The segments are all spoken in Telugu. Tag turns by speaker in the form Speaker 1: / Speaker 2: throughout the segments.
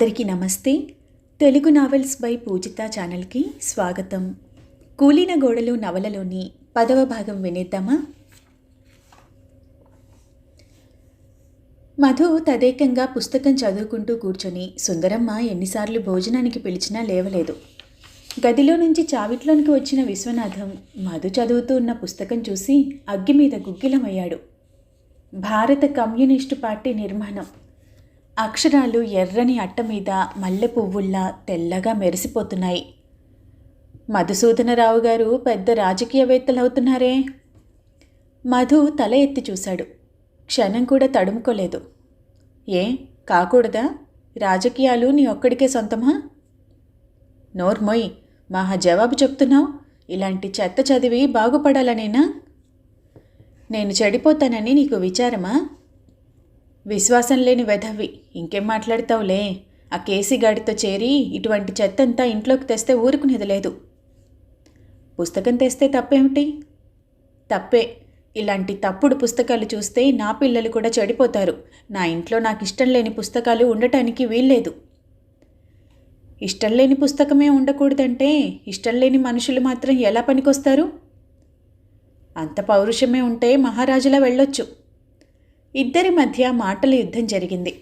Speaker 1: అందరికీ నమస్తే. తెలుగు నావెల్స్ బై పూజిత ఛానల్కి స్వాగతం. కూలిన గోడలు నవలలోని పదవ భాగం వినేద్దామా? మధు తదేకంగా పుస్తకం చదువుకుంటూ కూర్చొని సుందరమ్మ ఎన్నిసార్లు భోజనానికి పిలిచినా లేవలేదు. గదిలో నుంచి చావిట్లోనికి వచ్చిన విశ్వనాథం మధు చదువుతూ ఉన్న పుస్తకం చూసి అగ్గి మీద గుగ్గిలమయ్యాడు. భారత కమ్యూనిస్టు పార్టీ నిర్మాణం. అక్షరాలు ఎర్రని అట్ట మీద మల్లె పువ్వుల్లా తెల్లగా మెరిసిపోతున్నాయి. మధుసూదనరావు గారు పెద్ద రాజకీయవేత్తలవుతున్నారే? మధు తల ఎత్తి చూశాడు. క్షణం కూడా తడుముకోలేదు. ఏ కాకూడదా? రాజకీయాలు నీ ఒక్కడికే సొంతమా? నోర్మొయ్ మహా జవాబు చెప్తున్నావు? ఇలాంటి చెత్త చదివి బాగుపడాలనేనా? నేను చెడిపోతానని నీకు విచారమా? విశ్వాసం లేని వెధవి ఇంకేం మాట్లాడతావులే? ఆ కేసీ గాడితో చేరి ఇటువంటి చెత్తంతా ఇంట్లోకి తెస్తే ఊరుకునేదిలేదు పుస్తకం తెస్తే తప్పేమిటి? తప్పే. ఇలాంటి తప్పుడు పుస్తకాలు చూస్తే నా పిల్లలు కూడా చెడిపోతారు. నా ఇంట్లో నాకు ఇష్టం లేని పుస్తకాలు ఉండటానికి వీల్లేదు. ఇష్టం లేని పుస్తకమే ఉండకూడదంటే ఇష్టం లేని మనుషులు మాత్రం ఎలా పనికొస్తారు? అంత పౌరుషమే ఉంటే మహారాజులా వెళ్ళొచ్చు. ఇద్దరి మధ్య మాటల యుద్ధం జరిగింది.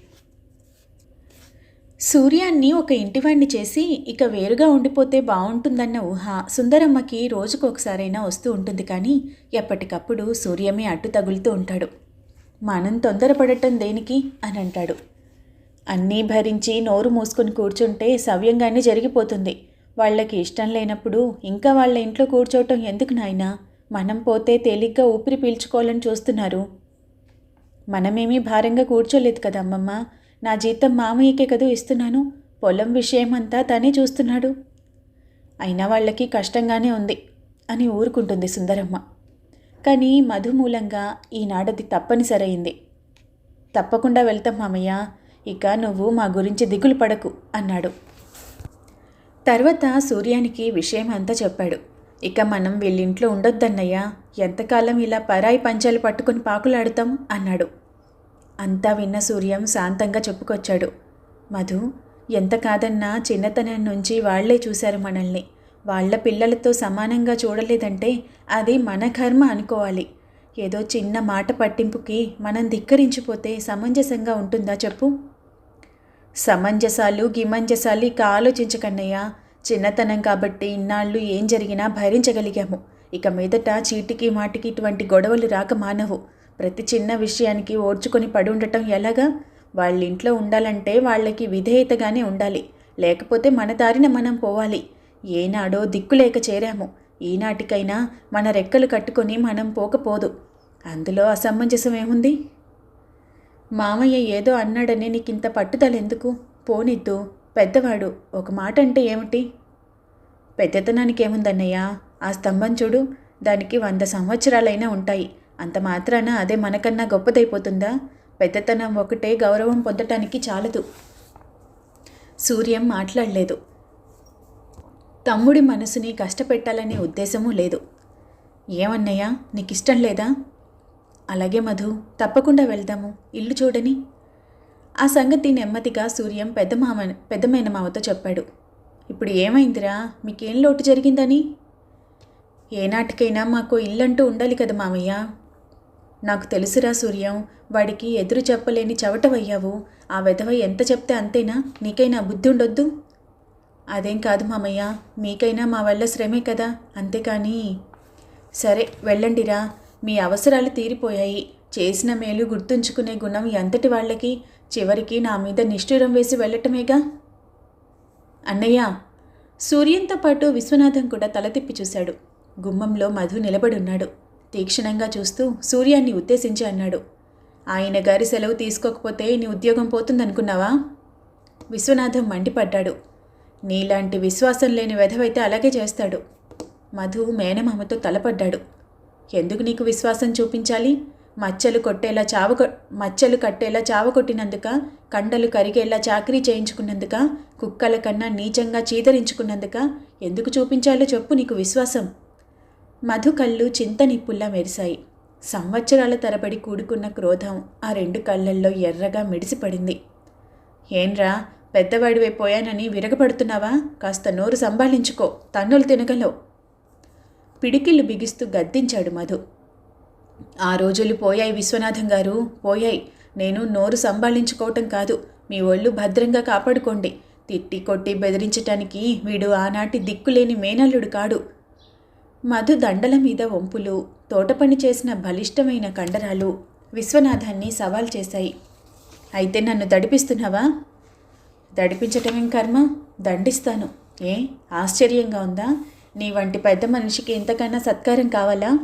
Speaker 1: సూర్యాన్ని ఒక ఇంటివాణ్ణి చేసి ఇక వేరుగా ఉండిపోతే బాగుంటుందన్న ఊహ సుందరమ్మకి రోజుకు ఒకసారైనా వస్తూ ఉంటుంది కానీ ఎప్పటికప్పుడు సూర్యమే అడ్డు తగులుతూ ఉంటాడు. మనం తొందరపడటం దేనికి? అని అంటాడు. అన్నీ భరించి నోరు మూసుకొని కూర్చుంటే సవ్యంగానే జరిగిపోతుంది. వాళ్ళకి ఇష్టం లేనప్పుడు ఇంకా వాళ్ళ ఇంట్లో కూర్చోవటం ఎందుకు నాయనా? మనం పోతే తేలిగ్గా ఊపిరి పీల్చుకోవాలని చూస్తున్నారు. మనమేమీ భారంగా కూర్చోలేదు కదా అమ్మమ్మ. నా జీతం మామయ్యకే కదూ ఇస్తున్నాను. పొలం విషయం అంతా తనే చూస్తున్నాడు. అయినా వాళ్ళకి కష్టంగానే ఉంది అని ఊరుకుంటుంది సుందరమ్మ. కానీ మధు మూలంగా ఈనాడది తప్పనిసరైంది. తప్పకుండా వెళ్తాం మామయ్య. ఇక నువ్వు మా గురించి దిగులు పడకు అన్నాడు. తర్వాత సూర్యానికి విషయం అంతా చెప్పాడు. ఇక మనం వీళ్ళింట్లో ఉండొద్దన్నయ్యా. ఎంతకాలం ఇలా పరాయి పంచాలు పట్టుకొని పాకులాడుతాం అన్నాడు. అంతా విన్న సూర్యం శాంతంగా చెప్పుకొచ్చాడు. మధు ఎంత కాదన్నా చిన్నతనం నుంచి వాళ్ళే చూశారు మనల్ని. వాళ్ళ పిల్లలతో సమానంగా చూడలేదంటే అది మన కర్మ అనుకోవాలి. ఏదో చిన్న మాట పట్టింపుకి మనం ధిక్కరించిపోతే సమంజసంగా ఉంటుందా చెప్పు? సమంజసాలు గిమంజసాలు ఇక ఆలోచించకన్నయ్యా. చిన్నతనం కాబట్టి ఇన్నాళ్ళు ఏం జరిగినా భరించగలిగాము. ఇక మీదట చీటికి మాటికి ఇటువంటి గొడవలు రాక మానవు. ప్రతి చిన్న విషయానికి ఓర్చుకొని పడి ఉండటం ఎలాగా? వాళ్ళ ఇంట్లో ఉండాలంటే వాళ్ళకి విధేయతగానే ఉండాలి. లేకపోతే మన దారిన మనం పోవాలి. ఏనాడో దిక్కులేక చేరాము. ఈనాటికైనా మన రెక్కలు కట్టుకొని మనం పోకపోదు. అందులో అసమంజసం ఏముంది మామయ్య ఏదో అన్నాడని నీకింత పట్టుదల ఎందుకు పోనిద్దు. పెద్దవాడు ఒక మాట అంటే ఏమిటి? పెద్దతనానికి ఏముందన్నయ్యా ఆ స్తంభం చూడు దానికి వంద సంవత్సరాలైనా ఉంటాయి. అంత మాత్రాన అదే మనకన్నా గొప్పదైపోతుందా? పెద్దతనం ఒకటే గౌరవం పొందటానికి చాలదు. సూర్యం మాట్లాడలేదు. తమ్ముడి మనసుని కష్టపెట్టాలనే ఉద్దేశమూ లేదు. ఏమన్నయ్యా నీకు ఇష్టం లేదా? అలాగే మధు తప్పకుండా వెళ్దాము. ఇల్లు చూడని? ఆ సంగతి నెమ్మదిగా సూర్యం పెద్ద మామ పెద్దమైన మామతో చెప్పాడు. ఇప్పుడు ఏమైందిరా? మీకేం లోటు జరిగిందని? ఏనాటికైనా మాకు ఇల్లంటూ ఉండాలి కదా మామయ్య. నాకు తెలుసురా సూర్యం వాడికి ఎదురు చెప్పలేని చవటవయ్యావు. ఆ వెధవ ఎంత చెప్తే అంతేనా? నీకైనా బుద్ధి ఉండొద్దు? అదేం కాదు మామయ్య మీకైనా మా వల్ల శ్రమే కదా అంతేకాని. సరే వెళ్ళండిరా. మీ అవసరాలు తీరిపోయాయి. చేసిన మేలు గుర్తుంచుకునే గుణం ఎంతటి వాళ్ళకి? చివరికి నా మీద నిష్ఠూరం వేసి వెళ్ళటమేగా? అన్నయ్య సూర్యంతో పాటు విశ్వనాథం కూడా తల తిప్పి చూశాడు. గుమ్మంలో మధు నిలబడున్నాడు తీక్షణంగా చూస్తూ సూర్యాన్ని ఉద్దేశించి అన్నాడు. ఆయన గారి సెలవు తీసుకోకపోతే నీ ఉద్యోగం పోతుందనుకున్నావా? విశ్వనాథం మండిపడ్డాడు. నీలాంటి విశ్వాసం లేని వెధవైతే అలాగే చేస్తాడు. మధు మేనమామతో తలపడ్డాడు. ఎందుకు నీకు విశ్వాసం చూపించాలి? మచ్చలు కొట్టేలా చావ మచ్చలు కట్టేలా చావ కొట్టినందుక కండలు కరిగేలా చాకరీ చేయించుకున్నందుక కుక్కల కన్నా నీచంగా చీదరించుకున్నందుక ఎందుకు చూపించాలో చెప్పు నీకు విశ్వాసం. మధు కళ్ళు చింతనిప్పుల్లా మెరిశాయి. సంవత్సరాల తరబడి కూడుకున్న క్రోధం ఆ రెండు కళ్ళల్లో ఎర్రగా మిడిసిపడింది. ఏంరా పెద్దవాడివైపోయానని విరగపడుతున్నావా? కాస్త నోరు సంభాళించుకో తన్నులు తినగలవు. పిడికిళ్ళు బిగిస్తూ గద్దించాడు మధు. ఆ రోజులు పోయాయి విశ్వనాథం గారు పోయాయి. నేను నోరు సంభాళించుకోవటం కాదు మీ ఒళ్ళు భద్రంగా కాపాడుకోండి. తిట్టి కొట్టి బెదిరించటానికి వీడు ఆనాటి దిక్కులేని మేనల్లుడు కాడు. మధు దండల మీద వంపులు తోటపని చేసిన బలిష్టమైన కండరాలు విశ్వనాథాన్ని సవాల్ చేశాయి. అయితే నన్ను దడిపిస్తున్నావా దడిపించటమేం కర్మ? దండిస్తాను. ఏ? ఆశ్చర్యంగా ఉందా? నీ వంటి పెద్ద మనిషికి ఇంతకన్నా సత్కారం కావాలా?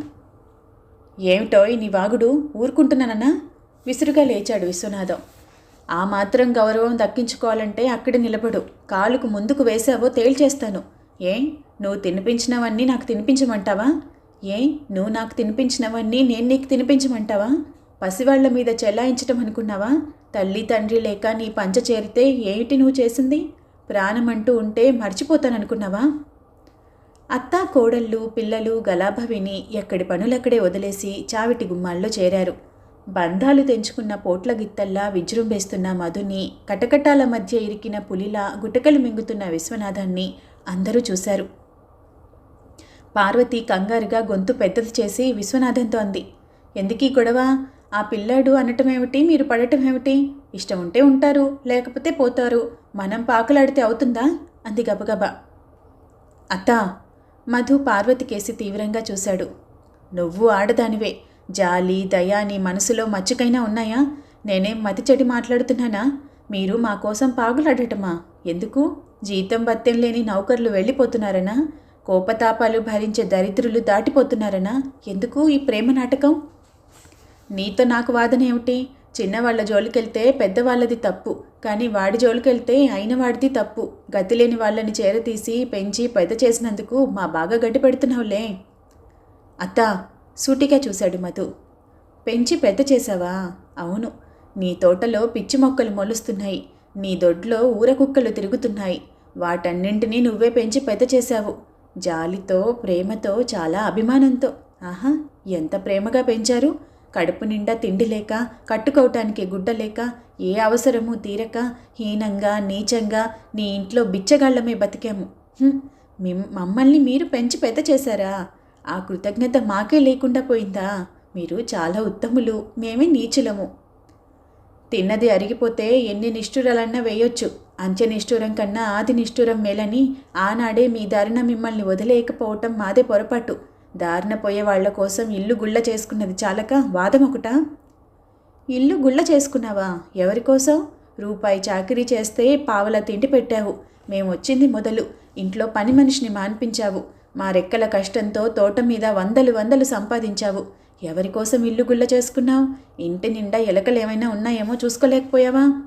Speaker 1: ఏమిటో నీ వాగుడు ఊరుకుంటున్నానన్నా విసురుగా లేచాడు విశ్వనాథం. ఆ మాత్రం గౌరవం దక్కించుకోవాలంటే అక్కడ నిలబడు. కాలుకు ముందుకు వేసావో తేల్చేస్తాను. ఏ నువ్వు తినిపించినవన్నీ నాకు తినిపించమంటావా? ఏ నువ్వు నాకు తినిపించినవన్నీ నేను నీకు తినిపించమంటావా? పసివాళ్ళ మీద చెలాయించటం అనుకున్నావా? తల్లి తండ్రి లేక నీ పంచ చేరితే ఏమిటి నువ్వు చేసింది? ప్రాణమంటూ ఉంటే మర్చిపోతాననుకున్నావా? అత్త కోడళ్ళు పిల్లలు గలాభ విని ఎక్కడి పనులక్కడే వదిలేసి చావిటి గుమ్మాల్లో చేరారు. బంధాలు తెంచుకున్న పోట్ల గిత్తల్లా విజృంభేస్తున్న మధుని కటకటాల మధ్య ఇరికిన పులిలా గుటకలు మింగుతున్న విశ్వనాథాన్ని అందరూ చూశారు. పార్వతి కంగారుగా గొంతు పెద్దది చేసి విశ్వనాథంతో అంది ఎందుకీ గొడవ? ఆ పిల్లాడు అనటమేమిటి మీరు పడటమేమిటి ఇష్టం ఉంటే ఉంటారు లేకపోతే పోతారు. మనం పాకులాడితే అవుతుందా? అంది గబగబా. అత్తా! మధు పార్వతి కేసి తీవ్రంగా చూశాడు. నువ్వు ఆడదానివే. జాలి దయా నీ మనసులో మచ్చుకైనా ఉన్నాయా? నేనేం మతి చెడి మాట్లాడుతున్నానా? మీరు మా కోసం పాగులాడటమా? ఎందుకు? జీతం బత్తెం లేని నౌకర్లు వెళ్ళిపోతున్నారనా? కోపతాపాలు భరించే దరిద్రులు దాటిపోతున్నారనా? ఎందుకు ఈ ప్రేమ నాటకం? నీతో నాకు వాదన ఏమిటి? చిన్నవాళ్ళ జోలికెళ్తే పెద్దవాళ్ళది తప్పు కానీ వాడి జోలికెళ్తే అయిన వాడిది తప్పు గతిలేని వాళ్ళని చేరతీసి పెంచి పెద్ద చేసినందుకు మా బాగా గడ్డి పెడుతున్నావులే. అత్తా సూటిగా చూశాడు మధు. పెంచి పెద్ద చేశావా? అవును నీ తోటలో పిచ్చి మొక్కలు మొలుస్తున్నాయి. నీ దొడ్లో ఊర కుక్కలు తిరుగుతున్నాయి. వాటన్నింటినీ నువ్వే పెంచి పెద్ద చేశావు. జాలితో ప్రేమతో చాలా అభిమానంతో. ఆహా ఎంత ప్రేమగా పెంచారు. కడుపు నిండా తిండి లేక కట్టుకోవటానికి గుడ్డ లేక ఏ అవసరము తీరక హీనంగా నీచంగా నీ ఇంట్లో బిచ్చగాళ్ళమే బతికాము. మిమ్- మమ్మల్ని మీరు పెంచి పెద్ద చేశారా? ఆ కృతజ్ఞత మాకే లేకుండా పోయిందా? మీరు చాలా ఉత్తములు. మేమే నీచులము. తిన్నది అరిగిపోతే ఎన్ని నిష్ఠురాలన్నా వేయొచ్చు. అంచె నిష్ఠూరం కన్నా ఆది నిష్ఠూరం మేలని ఆనాడే మీ దారిన మిమ్మల్ని వదిలేయకపోవటం మాదే పొరపాటు. దారిన పోయే వాళ్ళ కోసం ఇల్లు గుళ్ళ చేసుకున్నది చాలక వాదం ఇల్లు గుళ్ళ చేసుకున్నావా? ఎవరి కోసం? రూపాయి చాకరీ చేస్తే పావల తిండి పెట్టావు. మేము వచ్చింది మొదలు. ఇంట్లో పని మనిషిని మాన్పించావు. మా రెక్కల కష్టంతో తోట మీద వందలు వందలు సంపాదించావు. ఎవరి కోసం ఇల్లు గుళ్ళ చేసుకున్నావు? ఇంటి నిండా ఎలకలు ఏమైనా ఉన్నాయేమో చూసుకోలేకపోయావా?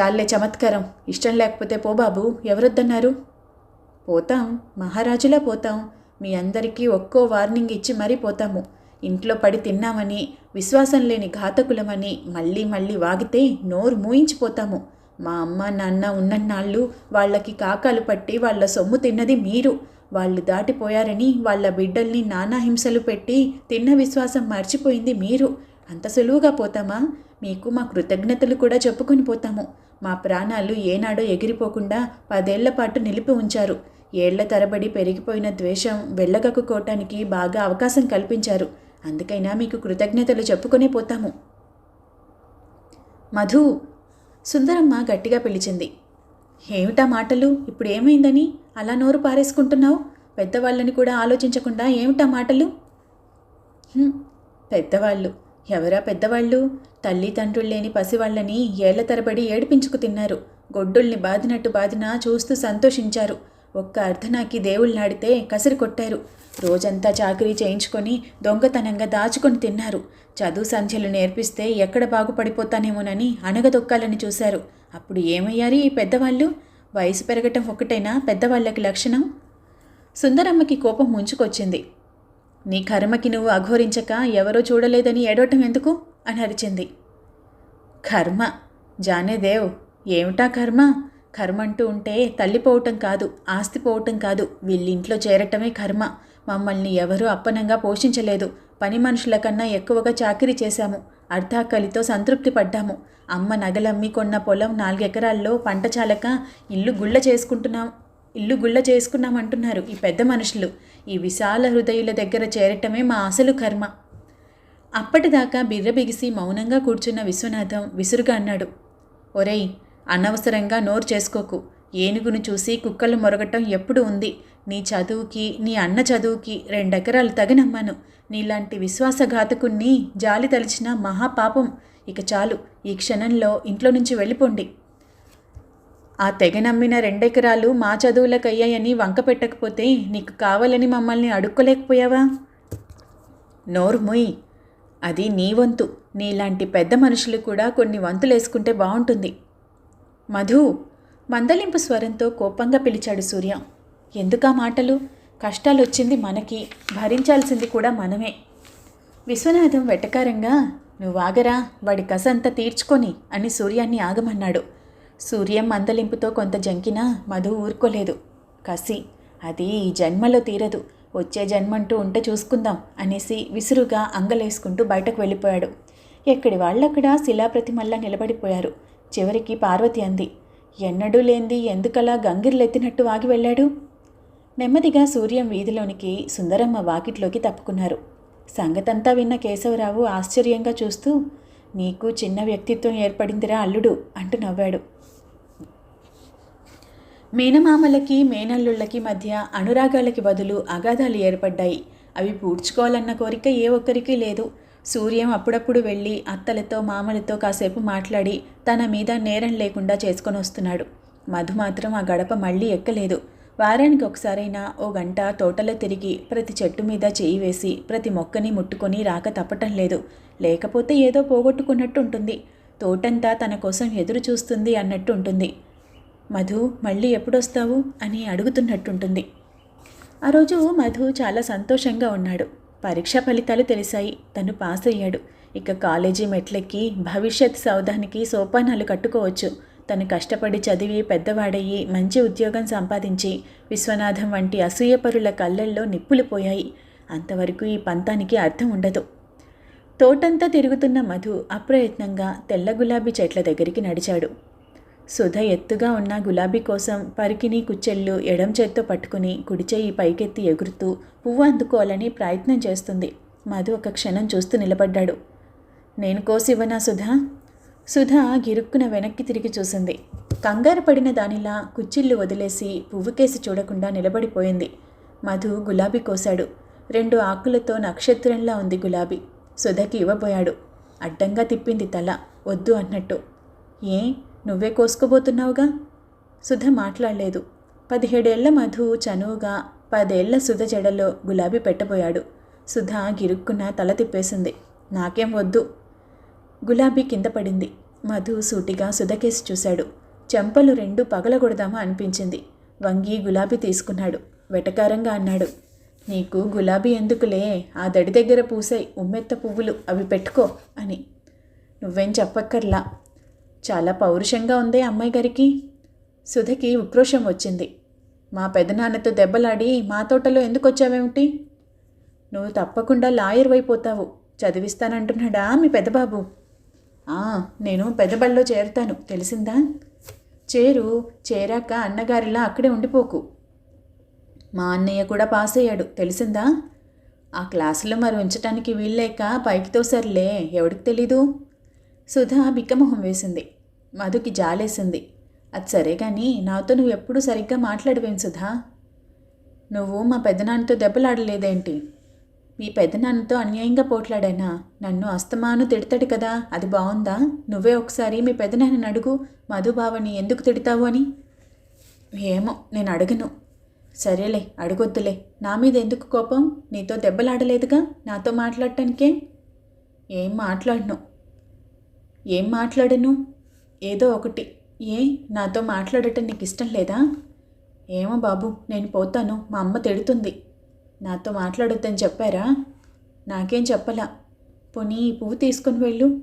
Speaker 1: చాలే చమత్కారం. ఇష్టం లేకపోతే పో బాబు ఎవరొద్దన్నారు? పోతాం. మహారాజులా పోతాం. మీ అందరికీ ఒక్కో వార్నింగ్ ఇచ్చి మరీ పోతాము. ఇంట్లో పడి తిన్నామని విశ్వాసం లేని ఘాతకులమని మళ్ళీ మళ్ళీ వాగితే నోరు మూయించిపోతాము. మా అమ్మ నాన్న ఉన్నన్నాళ్ళు వాళ్ళకి కాకాలు పట్టి వాళ్ళ సొమ్ము తిన్నది మీరు. వాళ్ళు దాటిపోయారని వాళ్ళ బిడ్డల్ని నానా హింసలు పెట్టి తిన్న విశ్వాసం మర్చిపోయింది మీరు. అంత సులువుగా పోతామా? మీకు మా కృతజ్ఞతలు కూడా చెప్పుకొని పోతాము. మా ప్రాణాలు ఏనాడో ఎగిరిపోకుండా పదేళ్ళ పాటు నిలిపి ఉంచారు. ఏళ్ళ తరబడి పెరిగిపోయిన ద్వేషం వెళ్ళగక్కుకోవటానికి బాగా అవకాశం కల్పించారు. అందుకైనా మీకు కృతజ్ఞతలు చెప్పుకునే పోతాము. మధు సుందరమ్మ గట్టిగా పిలిచింది. ఏమిటా మాటలు? ఇప్పుడు ఏమైందని? అలా నోరు పారేసుకుంటున్నావు? పెద్దవాళ్ళని కూడా ఆలోచించకుండా ఏమిటా మాటలు? పెద్దవాళ్ళు. ఎవరా పెద్దవాళ్ళు? తల్లి తండ్రులు లేని పసివాళ్ళని ఏళ్ళ తరబడి ఏడిపించుకు తిన్నారు. గొడ్డుల్ని బాదినట్టు బాదినా చూస్తూ సంతోషించారు. ఒక్క అర్ధనాకి దేవుళ్ళాడితే కసిరి కొట్టారు. రోజంతా చాకరీ చేయించుకొని దొంగతనంగా దాచుకొని తిన్నారు. చదువు సంధ్యలు నేర్పిస్తే ఎక్కడ బాగుపడిపోతానేమోనని అణగదొక్కాలని చూశారు. అప్పుడు ఏమయ్యారు ఈ పెద్దవాళ్ళు? వయసు పెరగటం ఒకటైనా పెద్దవాళ్ళకి లక్షణం? సుందరమ్మకి కోపం ముంచుకొచ్చింది. నీ కర్మకి నువ్వు అఘోరించక ఎవరో చూడలేదని ఏడవటం ఎందుకు? అని అరిచింది. కర్మ? జానేదేవ్ ఏమిటా కర్మ? కర్మ అంటూ ఉంటే తల్లి పోవటం కాదు ఆస్తి పోవటం కాదు. వీళ్ళింట్లో చేరటమే కర్మ. మమ్మల్ని ఎవరూ అప్పనంగా పోషించలేదు. పని మనుషుల కన్నా ఎక్కువగా చాకరీ చేశాము. అర్ధాకలితో సంతృప్తి పడ్డాము. అమ్మ నగలమ్మి కొన్న పొలం నాలుగెకరాల్లో పంట చాలక ఇల్లు గుళ్ళ చేసుకుంటున్నాం ఇల్లు గుళ్ళ చేసుకున్నామంటున్నారు ఈ పెద్ద మనుషులు. ఈ విశాల హృదయుల దగ్గర చేరటమే మా అసలు కర్మ. అప్పటిదాకా బిర్రబిగిసి మౌనంగా కూర్చున్న విశ్వనాథం విసురుగా అన్నాడు. ఒరేయ్ అనవసరంగా నోరు చేసుకోకు. ఏనుగును చూసి కుక్కలు మొరగటం ఎప్పుడు ఉంది? నీ చదువుకి నీ అన్న చదువుకి రెండెకరాలు తగనమ్మాను. నీలాంటి విశ్వాసఘాతకుణ్ణి జాలి తలిచిన మహాపాపం. ఇక చాలు ఈ క్షణంలో ఇంట్లో నుంచి వెళ్ళిపోండి. ఆ తెగ నమ్మిన రెండెకరాలు మా చదువులకయ్యాయని వంక పెట్టకపోతే నీకు కావాలని మమ్మల్ని అడుక్కోలేకపోయావా? నోరు అది నీ వంతు. నీలాంటి పెద్ద మనుషులు కూడా కొన్ని వంతులేసుకుంటే బాగుంటుంది మధు మందలింపు స్వరంతో కోపంగా పిలిచాడు సూర్య. ఎందుకా మాటలు? కష్టాలొచ్చింది మనకి భరించాల్సింది కూడా మనమే. విశ్వనాథం వెటకారంగా నువ్వాగరా వాడి కస అంతా తీర్చుకొని అని సూర్యాన్ని ఆగమన్నాడు. సూర్యం మందలింపుతో కొంత జంకినా మధు ఊరుకోలేదు. కసి అది ఈ జన్మలో తీరదు. వచ్చే జన్మంటూ ఉంటే చూసుకుందాం అనేసి విసురుగా అంగలేసుకుంటూ బయటకు వెళ్ళిపోయాడు. ఎక్కడి వాళ్ళక్కడ శిలాప్రతిమల్లా నిలబడిపోయారు. చివరికి పార్వతి అంది ఎన్నడూ లేంది ఎందుకలా గంగిర్లెత్తినట్టు ఆగి వెళ్ళాడు? నెమ్మదిగా సూర్యం వీధిలోనికి సుందరమ్మ వాకిట్లోకి తప్పుకున్నారు. సంగతంతా విన్న కేశవరావు ఆశ్చర్యంగా చూస్తూ నీకు చిన్న వ్యక్తిత్వం ఏర్పడిందిరా అల్లుడు అంటూ నవ్వాడు. మేనమామలకి మేనల్లుళ్ళకి మధ్య అనురాగాలకి బదులు అగాధాలు ఏర్పడ్డాయి. అవి పూడ్చుకోవాలన్న కోరిక ఏ ఒక్కరికి లేదు. సూర్యం అప్పుడప్పుడు వెళ్ళి అత్తలతో మామలతో కాసేపు మాట్లాడి తన మీద నేరం లేకుండా చేసుకొని వస్తున్నాడు. మధు మాత్రం ఆ గడప మళ్ళీ ఎక్కలేదు. వారానికి ఒకసారైనా ఓ గంట తోటలో తిరిగి ప్రతి చెట్టు మీద చేయి వేసి ప్రతి మొక్కని ముట్టుకొని రాక తప్పటం లేదు. లేకపోతే ఏదో పోగొట్టుకున్నట్టు ఉంటుంది. తోటంతా తన కోసం ఎదురు చూస్తుంది అన్నట్టు ఉంటుంది. మధు మళ్ళీ ఎప్పుడొస్తావు? అని అడుగుతున్నట్టుంటుంది. ఆ రోజు మధు చాలా సంతోషంగా ఉన్నాడు. పరీక్ష ఫలితాలు తెలిసాయి తను పాస్ అయ్యాడు. ఇక కాలేజీ మెట్లెక్కి భవిష్యత్ సౌధానికి సోపానాలు కట్టుకోవచ్చు. తను కష్టపడి చదివి పెద్దవాడయ్యి మంచి ఉద్యోగం సంపాదించి విశ్వనాథం వంటి అసూయపరుల కళ్ళల్లో నిప్పులు పోయాయి. అంతవరకు ఈ పంతానికి అర్థం ఉండదు. తోటంతా తిరుగుతున్న మధు అప్రయత్నంగా తెల్ల గులాబీ చెట్ల దగ్గరికి నడిచాడు. సుధ ఎత్తుగా ఉన్న గులాబీ కోసం పరికిని కుచ్చెళ్ళు ఎడం చేత్తో పట్టుకుని కుడిచేయి పైకెత్తి ఎగురుతూ పువ్వు అందుకోవాలని ప్రయత్నం చేస్తుంది. మధు ఒక క్షణం చూస్తూ నిలబడ్డాడు. నేను కోసివ్వనా సుధా? సుధ గిరుక్కున వెనక్కి తిరిగి చూసింది. కంగారు పడిన దానిలా కుచ్చిళ్ళు వదిలేసి పువ్వుకేసి చూడకుండా నిలబడిపోయింది. మధు గులాబీ కోశాడు. రెండు ఆకులతో నక్షత్రంలా ఉంది గులాబీ. సుధకి ఇవ్వబోయాడు. అడ్డంగా తిప్పింది తల. వద్దు అన్నట్టు. ఏ? నువ్వే కోసుకోబోతున్నావుగా? సుధ మాట్లాడలేదు. పదిహేడేళ్ళ మధు చనువుగా పదేళ్ళ సుధ జడలో గులాబీ పెట్టబోయాడు. సుధ గిరుక్కున తల తిప్పేసింది. నాకేం వద్దు. గులాబీ కింద పడింది. మధు సూటిగా సుధకేసి చూశాడు. చెంపలు రెండు పగలగొడదామా అనిపించింది. వంగి గులాబీ తీసుకున్నాడు. వెటకారంగా అన్నాడు. నీకు గులాబీ ఎందుకులే? ఆ దడి దగ్గర పూసాయి ఉమ్మెత్త పువ్వులు అవి పెట్టుకో అని. నువ్వేం చెప్పక్కర్లా. చాలా పౌరుషంగా ఉందే అమ్మాయి గారికి. సుధకి ఉక్రోషం వచ్చింది. మా పెదనాన్నతో దెబ్బలాడి మా తోటలో ఎందుకు వచ్చావేమిటి? నువ్వు తప్పకుండా లాయర్ అయిపోతావు చదివిస్తానంటున్నాడా మీ పెద్దబాబు "ఆ, నేను పెద్దబడిలో చేరుతాను. తెలిసిందా? చేరు చేరాక అన్నగారిలా అక్కడే ఉండిపోకు. మా అన్నయ్య కూడా పాస్ అయ్యాడు. తెలిసిందా? ఆ క్లాసులో మరి ఉంచటానికి వీల్లేక పైకి తోసర్లే ఎవడికి తెలీదు? సుధా బిక్కమొహం వేసింది. మధుకి జాలేసింది. అది సరే కానీ నాతో నువ్వు ఎప్పుడూ సరిగ్గా మాట్లాడవేం సుధా? నువ్వు మా పెద్దనాన్నతో దెబ్బలాడలేదేంటి? మీ పెద్దనాన్నతో అన్యాయంగా పోట్లాడానా నన్ను అస్తమాను తిడతాడు కదా అది బాగుందా నువ్వే ఒకసారి మీ పెద్దనాన్నని అడుగు మధుబావని ఎందుకు తిడతావు అని? ఏమో నేను అడగను. సరేలే అడగొద్దులే. నా మీద ఎందుకు కోపం? నీతో దెబ్బలాడలేదుగా? నాతో మాట్లాడటానికే? ఏం మాట్లాడను. ఏం మాట్లాడను? ఏదో ఒకటి. ఏ నాతో మాట్లాడటం నీకు ఇష్టం లేదా? ఏమో బాబు నేను పోతాను. మా అమ్మ తిడుతుంది. నాతో మాట్లాడొద్దని చెప్పారా? నాకేం చెప్పలా? పోనీ ఈ పువ్వు తీసుకొని వెళ్ళు.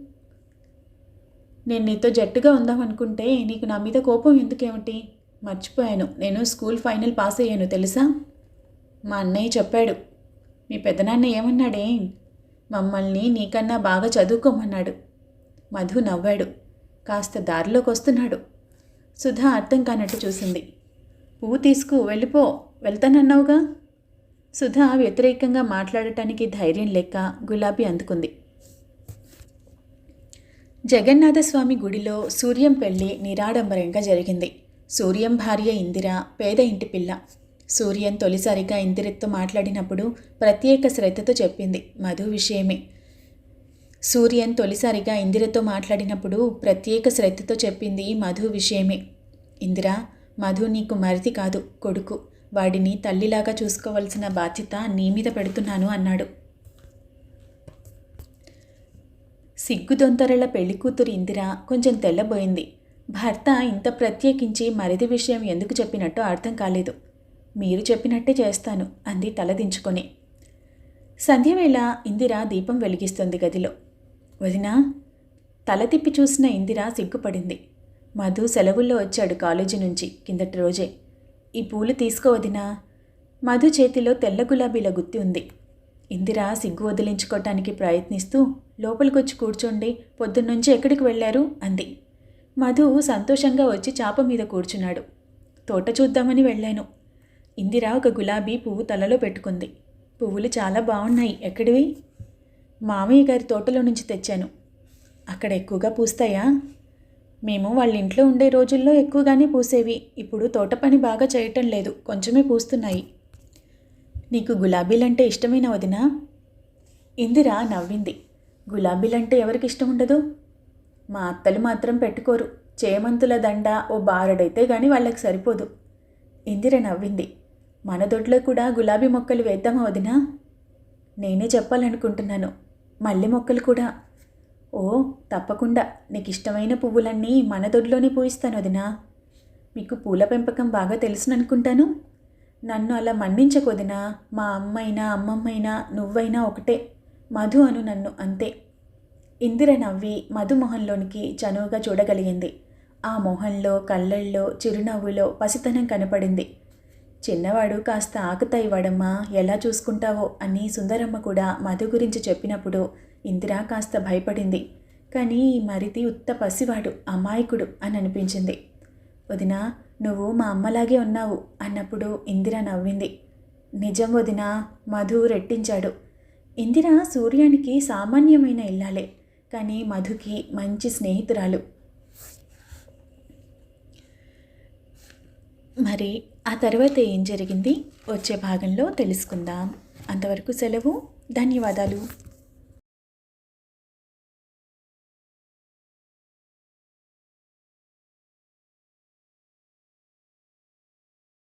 Speaker 1: నేను నీతో జట్టుగా ఉందామనుకుంటే నీకు నా మీద కోపం ఎందుకేమిటి? మర్చిపోయాను. నేను స్కూల్ ఫైనల్ పాస్ అయ్యాను తెలుసా? మా అన్నయ్య చెప్పాడు. మీ పెదనాన్న ఏమన్నాడే? మమ్మల్ని నీకన్నా బాగా చదువుకోమన్నాడు. మధు నవ్వాడు. కాస్త దారిలోకి వస్తున్నాడు సుధా అర్థం కానట్టు చూసింది. పువ్వు తీసుకు వెళ్ళిపో వెళ్తానన్నావుగా? సుధా వ్యతిరేకంగా మాట్లాడటానికి ధైర్యం లేక గులాబీ అందుకుంది. జగన్నాథస్వామి గుడిలో సూర్యం పెళ్ళి నిరాడంబరంగా జరిగింది. సూర్యం భార్య ఇందిర పేద ఇంటి పిల్ల. సూర్యం తొలిసారిగా ఇందిరతో మాట్లాడినప్పుడు ప్రత్యేక శ్రద్ధతో చెప్పింది. మధు విషయమే. సూర్యన్ తొలిసారిగా ఇందిరతో మాట్లాడినప్పుడు ప్రత్యేక శ్రద్ధతో చెప్పింది మధు విషయమే. ఇందిరా మధు నీకు మరిది కాదు కొడుకు. వాడిని తల్లిలాగా చూసుకోవలసిన బాధ్యత నీ మీద పెడుతున్నాను అన్నాడు. సిగ్గుదొంతరల పెళ్ళికూతురు ఇందిర కొంచెం తెల్లబోయింది. భర్త ఇంత ప్రత్యేకించి మరిది విషయం ఎందుకు చెప్పినట్టు అర్థం కాలేదు. మీరు చెప్పినట్టే చేస్తాను అంది తలదించుకొని. సంధ్యవేళ ఇందిర దీపం వెలిగిస్తుంది గదిలో. వదినా తల తిప్పి చూసిన ఇందిర సిగ్గుపడింది. మధు సెలవుల్లో వచ్చాడు కాలేజీ నుంచి కిందటి రోజే. ఈ పూలు తీసుకో వదినా. మధు చేతిలో తెల్ల గులాబీల గుత్తి ఉంది. ఇందిర సిగ్గు వదిలించుకోవటానికి ప్రయత్నిస్తూ లోపలికొచ్చి కూర్చోండి పొద్దున్నుంచి ఎక్కడికి వెళ్ళారు? అంది. మధు సంతోషంగా వచ్చి చాప మీద కూర్చున్నాడు. తోట చూద్దామని వెళ్ళాను. ఇందిర ఒక గులాబీ పువ్వు తలలో పెట్టుకుంది. పువ్వులు చాలా బాగున్నాయి ఎక్కడివి? మామయ్య గారి తోటలో నుంచి తెచ్చాను. అక్కడ ఎక్కువగా పూస్తాయా? మేము వాళ్ళ ఇంట్లో ఉండే రోజుల్లో ఎక్కువగానే పూసేవి. ఇప్పుడు తోట పని బాగా చేయటం లేదు. కొంచెమే పూస్తున్నాయి. నీకు గులాబీలంటే ఇష్టమైన వదినా? ఇందిర నవ్వింది. గులాబీలంటే ఎవరికి ఇష్టం ఉండదు? మా అత్తలు మాత్రం పెట్టుకోరు. చేమంతుల దండ ఓ బారడైతే గాని వాళ్ళకి సరిపోదు. ఇందిర నవ్వింది. మన దొడ్లో కూడా గులాబీ మొక్కలు వేద్దామా వదినా? నేనే చెప్పాలనుకుంటున్నాను. మల్లె మొక్కలు కూడా. ఓ తప్పకుండా. నీకు ఇష్టమైన పువ్వులన్నీ మన దొడ్లోనే పూయిస్తాను వదినా. మీకు పూల పెంపకం బాగా తెలుసుననుకుంటాను. నన్ను అలా మన్నించకొదినా మా అమ్మైనా అమ్మమ్మైనా నువ్వైనా ఒకటే. మధు అను నన్ను అంతే. ఇందిర నవ్వి మధు మొహంలోనికి చనువుగా చూడగలిగింది. ఆ మొహంలో కళ్ళల్లో చిరునవ్వులో పసితనం కనపడింది. చిన్నవాడు కాస్త ఆకుతాయి వాడమ్మా ఎలా చూసుకుంటావో అని సుందరమ్మ కూడా మధు గురించి చెప్పినప్పుడు ఇందిర కాస్త భయపడింది. కానీ ఈ మరిది ఉత్త పసివాడు అమాయకుడు అని అనిపించింది. వదిన నువ్వు మా అమ్మలాగే ఉన్నావు అన్నప్పుడు ఇందిర నవ్వింది. నిజం వదిన మధు రెట్టించాడు. ఇందిర సూర్యానికి సామాన్యమైన ఇల్లాలే కానీ మధుకి మంచి స్నేహితురాలు. మరి ఆ తర్వాత ఏం జరిగింది? వచ్చే భాగంలో తెలుసుకుందాం. అంతవరకు సెలవు. ధన్యవాదాలు.